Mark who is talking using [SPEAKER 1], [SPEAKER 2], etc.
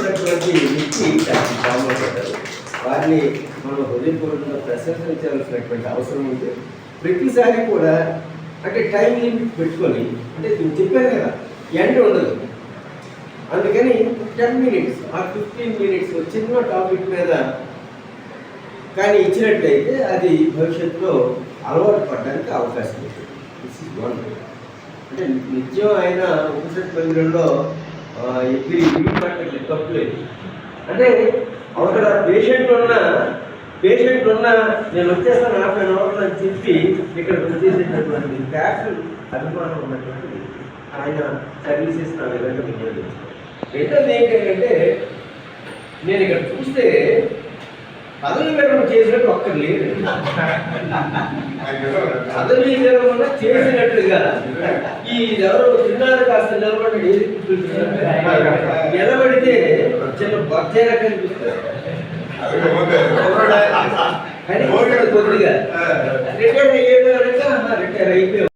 [SPEAKER 1] ఉన్నటువంటి వ్యక్తి డాక్టర్ రామ్మోహన్ గారు వారిని మనం హృదయపూర్వకంగా ప్రశంసించాల్సినటువంటి అవసరం ఉంది. ప్రతిసారి కూడా అంటే టైం లిమిట్ పెట్టుకొని అంటే నేను చెప్పాను కదా ఎండ్ ఉండదు. అందుకని టెన్ మినిట్స్ ఆ ఫిఫ్టీన్ మినిట్స్ చిన్న టాపిక్ మీద కానీ ఇచ్చినట్లయితే అది భవిష్యత్తులో అలవాటు పడడానికి అవకాశం ఉంటుంది దిస్ ఇస్ వన్ అంటే నిత్యం ఆయన ఉపనిషత్ మందిరంలో ఎప్పుడు ఇవి మాట్లాడలేదు తప్పులేదు అంటే అక్కడ పేషెంట్ ఉన్న పేషెంట్ ఉన్న నేను వచ్చేస్తాను యాభై అన్ అని చెప్పి ఇక్కడ వచ్చేసేటటువంటి ప్యాషన్ అభిమానం ఉన్నటువంటి ఆయన సర్వీసెస్ నా విధంగా వినియోగించారు రెండోది ఏంటంటే నేను ఇక్కడ చూస్తే పదవి విరమణ చేసినట్టు ఒక్కరు లేరు పదవి విరమణ చేసినట్టుగా ఈ ఎవరు తిన్నారు కాస్త నిలబడి? నిలబడితే చిన్న బొజ్జైనా కనిపిస్తారు కానీ కొద్దిగా. రిటైర్ అయ్యేది రిటైర్ అయిపోయాం